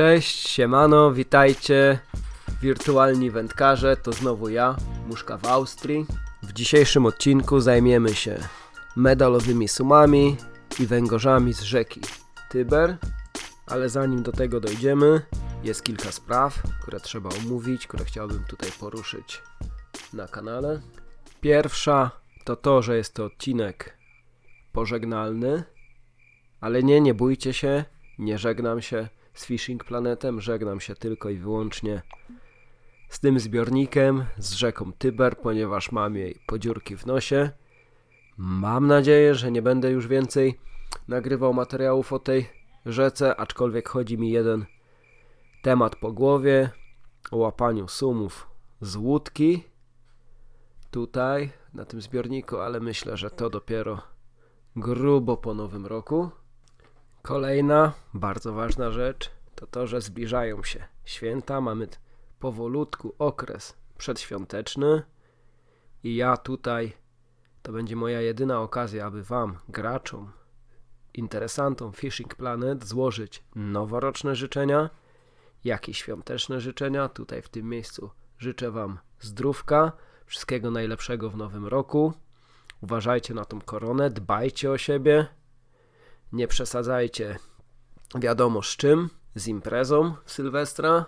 Cześć, siemano, witajcie. Wirtualni wędkarze, to znowu ja, Muszka w Austrii. W dzisiejszym odcinku zajmiemy się medalowymi sumami i węgorzami z rzeki Tyber. Ale zanim do tego dojdziemy, jest kilka spraw, które trzeba omówić, które chciałbym tutaj poruszyć na kanale. Pierwsza to to, że jest to odcinek pożegnalny, ale nie, nie bójcie się, nie żegnam się z Fishing Planetem, żegnam się tylko i wyłącznie z tym zbiornikiem, z rzeką Tyber, ponieważ mam jej podziurki w nosie. Mam nadzieję, że nie będę już więcej nagrywał materiałów o tej rzece, aczkolwiek chodzi mi jeden temat po głowie o łapaniu sumów z łódki tutaj na tym zbiorniku, ale myślę, że to dopiero grubo po nowym roku. Kolejna bardzo ważna rzecz to to, że zbliżają się święta. Mamy powolutku okres przedświąteczny i ja tutaj to będzie moja jedyna okazja, aby Wam, graczom, interesantom Fishing Planet złożyć noworoczne życzenia, jak i świąteczne życzenia. Tutaj w tym miejscu życzę Wam zdrówka, wszystkiego najlepszego w nowym roku. Uważajcie na tą koronę, dbajcie o siebie nie przesadzajcie wiadomo z czym, z imprezą w Sylwestra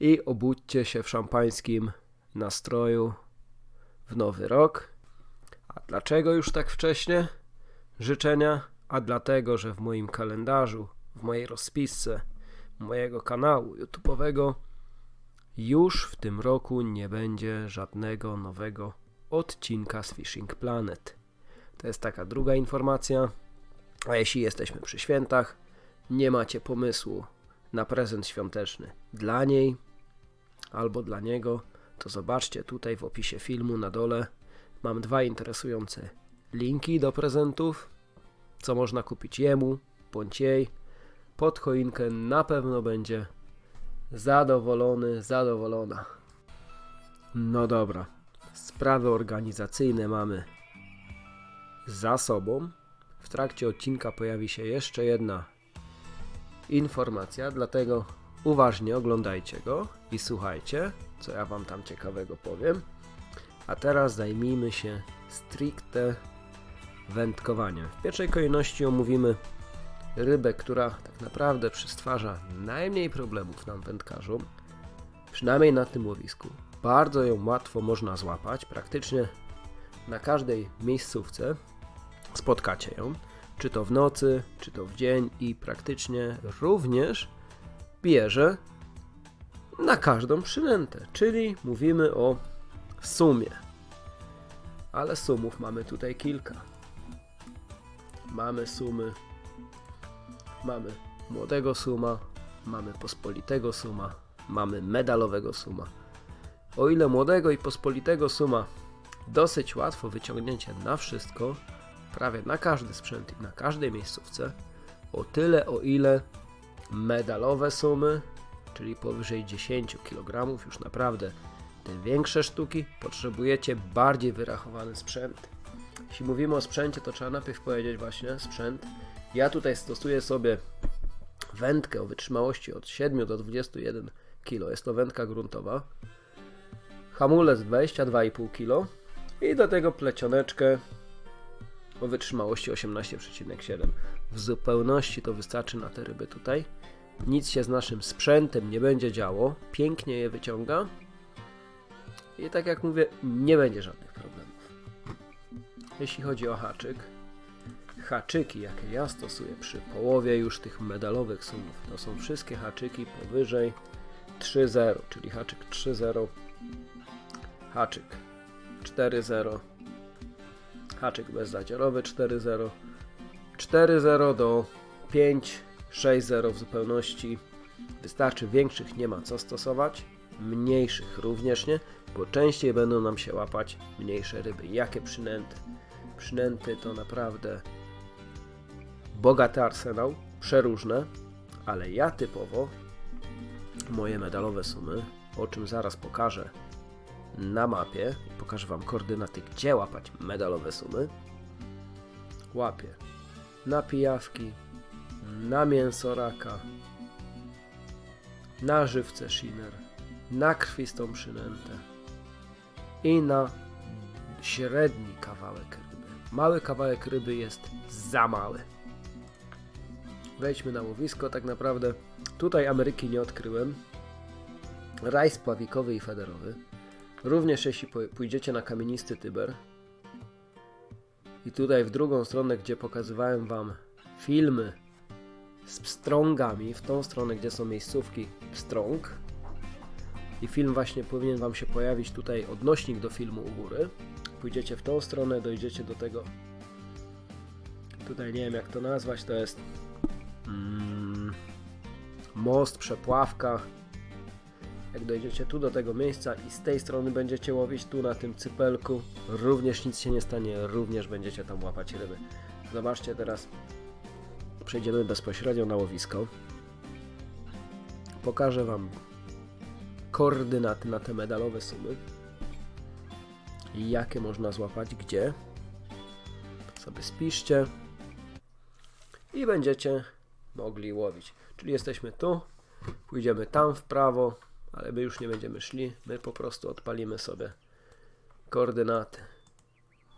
i obudźcie się w szampańskim nastroju w nowy rok. A dlaczego już tak wcześnie? Życzenia? A dlatego, że w moim kalendarzu, w mojej rozpisce mojego kanału YouTube'owego już w tym roku nie będzie żadnego nowego odcinka z Fishing Planet. To jest taka druga informacja. A jeśli jesteśmy przy świętach, nie macie pomysłu na prezent świąteczny dla niej albo dla niego, to zobaczcie tutaj w opisie filmu na dole. Mam dwa interesujące linki do prezentów, co można kupić jemu bądź jej. Pod choinkę na pewno będzie zadowolony, zadowolona. No dobra, sprawy organizacyjne mamy za sobą. W trakcie odcinka pojawi się jeszcze jedna informacja, dlatego uważnie oglądajcie go i słuchajcie, co ja Wam tam ciekawego powiem. A teraz zajmijmy się stricte wędkowaniem. W pierwszej kolejności omówimy rybę, która tak naprawdę przystwarza najmniej problemów nam wędkarzom, przynajmniej na tym łowisku. Bardzo ją łatwo można złapać, praktycznie na każdej miejscówce spotkacie ją, czy to w nocy, czy to w dzień i praktycznie również bierze na każdą przynętę, czyli mówimy o sumie. Ale sumów mamy tutaj kilka. Mamy sumy, mamy młodego suma, mamy pospolitego suma, mamy medalowego suma. O ile młodego i pospolitego suma dosyć łatwo wyciągnięcie na wszystko, prawie na każdy sprzęt i na każdej miejscówce, o tyle o ile medalowe sumy, czyli powyżej 10 kg, już naprawdę te większe sztuki, potrzebujecie bardziej wyrachowany sprzęt. Jeśli mówimy o sprzęcie, to trzeba najpierw powiedzieć właśnie sprzęt. Ja tutaj stosuję sobie wędkę o wytrzymałości od 7 do 21 kg. Jest to wędka gruntowa. Hamulec 22,5 kg i do tego plecioneczkę o wytrzymałości 18,7. W zupełności to wystarczy na te ryby tutaj. Nic się z naszym sprzętem nie będzie działo. Pięknie je wyciąga. I tak jak mówię, nie będzie żadnych problemów. Jeśli chodzi o haczyk, haczyki, jakie ja stosuję przy połowie już tych medalowych sumów, to są wszystkie haczyki powyżej 3.0, czyli haczyk 3.0, haczyk 4.0, haczyk bezzadziorowy 4.0, 4.0 do 5.6.0 w zupełności. Wystarczy większych nie ma co stosować, mniejszych również nie, bo częściej będą nam się łapać mniejsze ryby. Jakie przynęty? Przynęty to naprawdę bogaty arsenał, przeróżne, ale ja typowo moje medalowe sumy, o czym zaraz pokażę na mapie, pokażę Wam koordynaty, gdzie łapać medalowe sumy, łapię na pijawki, na mięso raka, na żywce shiner, na krwistą przynętę i na średni kawałek ryby. Mały kawałek ryby jest za mały. Wejdźmy na łowisko, tak naprawdę tutaj Ameryki nie odkryłem. Raj spławikowy i federowy. Również jeśli pójdziecie na kamienisty Tyber i tutaj w drugą stronę, gdzie pokazywałem Wam filmy z pstrągami, w tą stronę, gdzie są miejscówki pstrąg. I film właśnie powinien Wam się pojawić tutaj odnośnik do filmu u góry. Pójdziecie w tą stronę, dojdziecie do tego. Tutaj nie wiem jak to nazwać, to jest mm, most, przepławka jak dojdziecie tu do tego miejsca i z tej strony będziecie łowić tu na tym cypelku, również nic się nie stanie, również będziecie tam łapać ryby. Zobaczcie teraz, przejdziemy bezpośrednio na łowisko. Pokażę Wam koordynaty na te medalowe sumy. Jakie można złapać, gdzie. Sobie spiszcie i będziecie mogli łowić. Czyli jesteśmy tu, pójdziemy tam w prawo, ale my już nie będziemy szli, my po prostu odpalimy sobie koordynaty.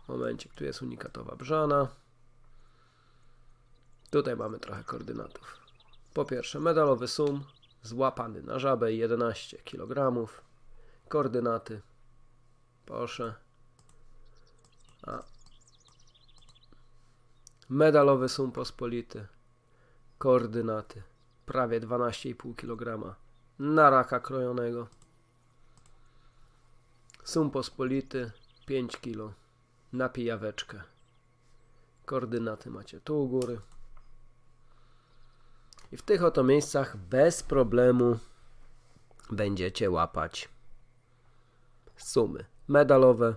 Momencik, tu jest unikatowa brzana. Tutaj mamy trochę koordynatów. Po pierwsze, medalowy sum złapany na żabę 11 kg. Koordynaty. Proszę. A. Medalowy sum pospolity. Koordynaty. Prawie 12,5 kg na raka krojonego. Sum pospolity 5 kg na pijaweczkę. Koordynaty macie tu u góry. I w tych oto miejscach bez problemu będziecie łapać sumy medalowe,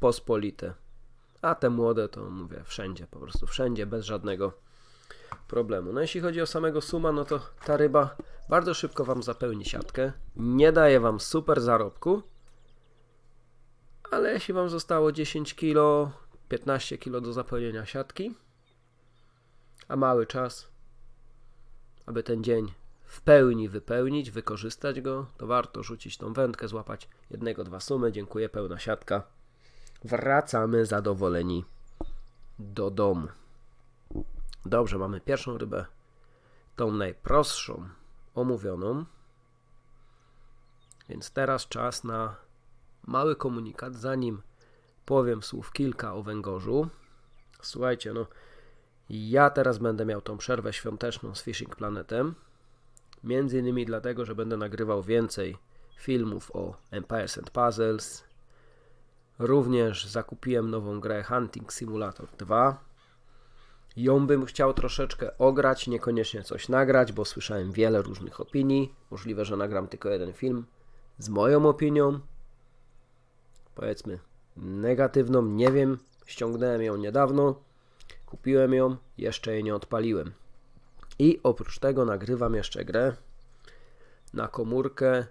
pospolite. A te młode to mówię wszędzie, po prostu wszędzie, bez żadnego problemu. No jeśli chodzi o samego suma, no to ta ryba bardzo szybko Wam zapełni siatkę. Nie daje Wam super zarobku, ale jeśli Wam zostało 10 kg, 15 kg do zapełnienia siatki, a mały czas, aby ten dzień w pełni wypełnić, wykorzystać go, to warto rzucić tą wędkę, złapać jednego, dwa sumy. Dziękuję, pełna siatka. Wracamy zadowoleni do domu. Dobrze, mamy pierwszą rybę, tą najprostszą, omówioną. Więc teraz czas na mały komunikat, zanim powiem słów kilka o węgorzu. Słuchajcie, no, ja teraz będę miał tą przerwę świąteczną z Fishing Planetem. Między innymi dlatego, że będę nagrywał więcej filmów o Empires and Puzzles. Również zakupiłem nową grę Hunting Simulator 2. Ją bym chciał troszeczkę ograć, niekoniecznie coś nagrać, bo słyszałem wiele różnych opinii. Możliwe, że nagram tylko jeden film z moją opinią. Powiedzmy negatywną, nie wiem. Ściągnąłem ją niedawno, kupiłem ją, jeszcze jej nie odpaliłem. I oprócz tego nagrywam jeszcze grę na komórkę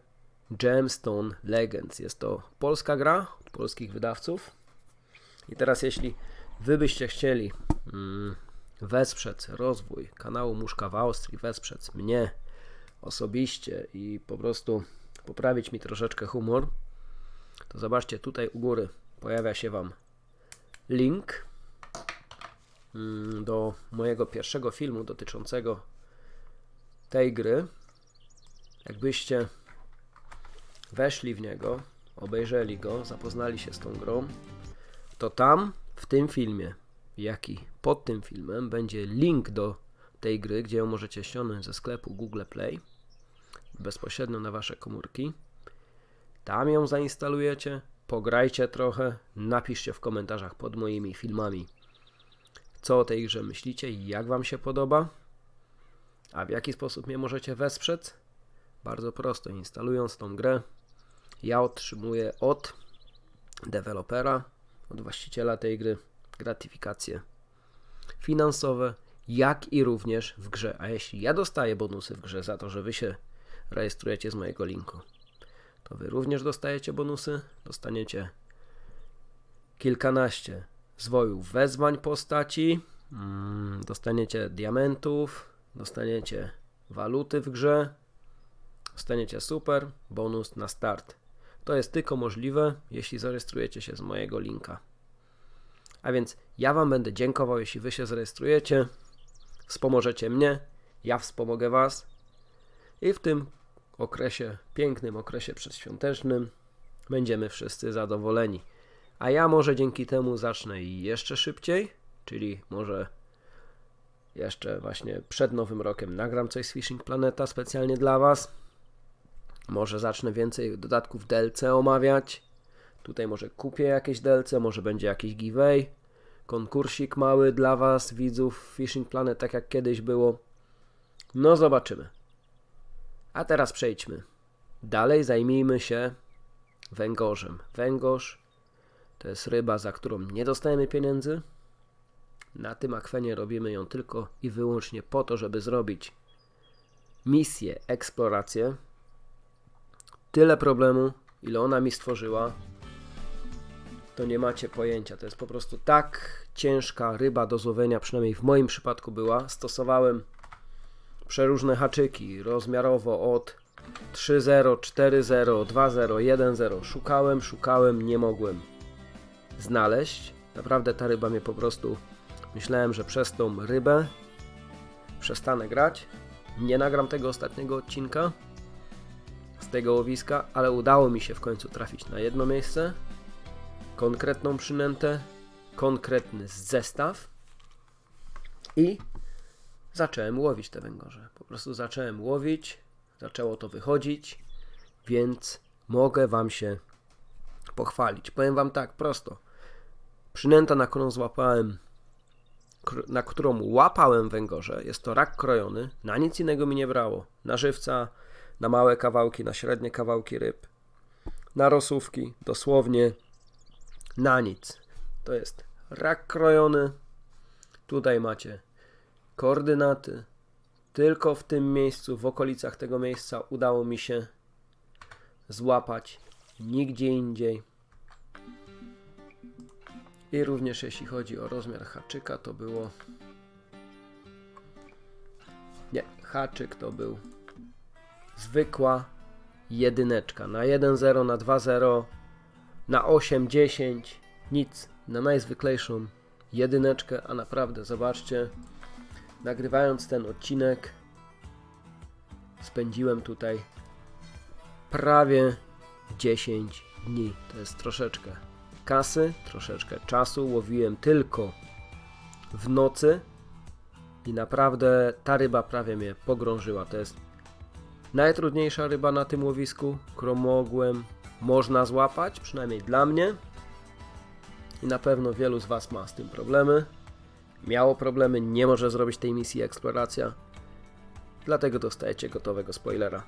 Gemstone Legends. Jest to polska gra od polskich wydawców. I teraz jeśli wy byście chcieli mm, wesprzeć rozwój kanału Muszka w Austrii, wesprzeć mnie osobiście i po prostu poprawić mi troszeczkę humor, to zobaczcie tutaj u góry pojawia się Wam link mm, do mojego pierwszego filmu dotyczącego tej gry. Jakbyście weszli w niego, obejrzeli go, zapoznali się z tą grą, to tam w tym filmie, jak i pod tym filmem będzie link do tej gry, gdzie ją możecie ściągnąć ze sklepu Google Play bezpośrednio na wasze komórki. Tam ją zainstalujecie, pograjcie trochę, napiszcie w komentarzach pod moimi filmami, co o tej grze myślicie jak wam się podoba, a w jaki sposób mnie możecie wesprzeć. Bardzo prosto, instalując tą grę, ja otrzymuję od dewelopera, od właściciela tej gry gratyfikacje finansowe, jak i również w grze. A jeśli ja dostaję bonusy w grze za to, że wy się rejestrujecie z mojego linku, to wy również dostajecie bonusy. Dostaniecie kilkanaście zwojów wezwań postaci, mm, dostaniecie diamentów, dostaniecie waluty w grze, Dostaniecie super bonus na start. To jest tylko możliwe, jeśli zarejestrujecie się z mojego linka. A więc ja Wam będę dziękował, jeśli Wy się zarejestrujecie, wspomożecie mnie, ja wspomogę Was i w tym okresie, pięknym okresie przedświątecznym, będziemy wszyscy zadowoleni. A ja może dzięki temu zacznę jeszcze szybciej, czyli może jeszcze właśnie przed nowym rokiem nagram coś z Fishing Planeta specjalnie dla Was. Może zacznę więcej dodatków DLC omawiać. Tutaj może kupię jakieś DLC, może będzie jakiś giveaway. Konkursik mały dla Was, widzów Fishing Planet, tak jak kiedyś było. No zobaczymy. A teraz przejdźmy. Dalej zajmijmy się węgorzem. Węgorz to jest ryba, za którą nie dostajemy pieniędzy. Na tym akwenie robimy ją tylko i wyłącznie po to, żeby zrobić misję, eksplorację. Tyle problemu, ile ona mi stworzyła, to nie macie pojęcia. To jest po prostu tak ciężka ryba do złowienia, przynajmniej w moim przypadku była. Stosowałem przeróżne haczyki rozmiarowo od 3.0, 4.0, 2.0, 1.0. Szukałem, szukałem, nie mogłem znaleźć. Naprawdę ta ryba mnie po prostu. Myślałem, że przez tą rybę przestanę grać. Nie nagram tego ostatniego odcinka z tego łowiska, ale udało mi się w końcu trafić na jedno miejsce, konkretną przynętę, konkretny zestaw i zacząłem łowić te węgorze. Po prostu zacząłem łowić, zaczęło to wychodzić, więc mogę Wam się pochwalić. Powiem Wam tak, prosto. Przynęta, na którą złapałem, na którą łapałem węgorze, jest to rak krojony. Na nic innego mi nie brało. Na żywca, na małe kawałki, na średnie kawałki ryb, na rosówki, dosłownie na nic. To jest rak krojony. Tutaj macie koordynaty. Tylko w tym miejscu, w okolicach tego miejsca udało mi się złapać. Nigdzie indziej. I również jeśli chodzi o rozmiar haczyka, to było. Nie, haczyk to był zwykła jedyneczka. Na 1-0, na 2-0, na 8-10, nic. Na najzwyklejszą jedyneczkę, a naprawdę zobaczcie, nagrywając ten odcinek, spędziłem tutaj prawie 10 dni. To jest troszeczkę kasy, troszeczkę czasu. Łowiłem tylko w nocy i naprawdę ta ryba prawie mnie pogrążyła. To jest najtrudniejsza ryba na tym łowisku, którą mogłem, można złapać, przynajmniej dla mnie. I na pewno wielu z Was ma z tym problemy. Miało problemy, nie może zrobić tej misji eksploracja. Dlatego dostajecie gotowego spoilera.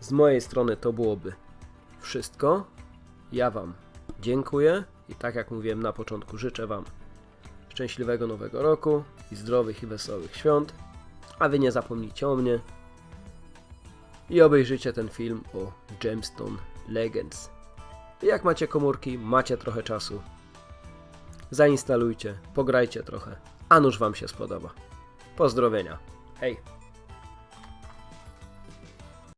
Z mojej strony to byłoby wszystko. Ja Wam dziękuję i tak jak mówiłem na początku, życzę Wam szczęśliwego nowego roku i zdrowych i wesołych świąt. A Wy nie zapomnijcie o mnie i obejrzyjcie ten film o Gemstone Legends. Jak macie komórki, macie trochę czasu, zainstalujcie, pograjcie trochę, a nuż Wam się spodoba. Pozdrowienia. Hej!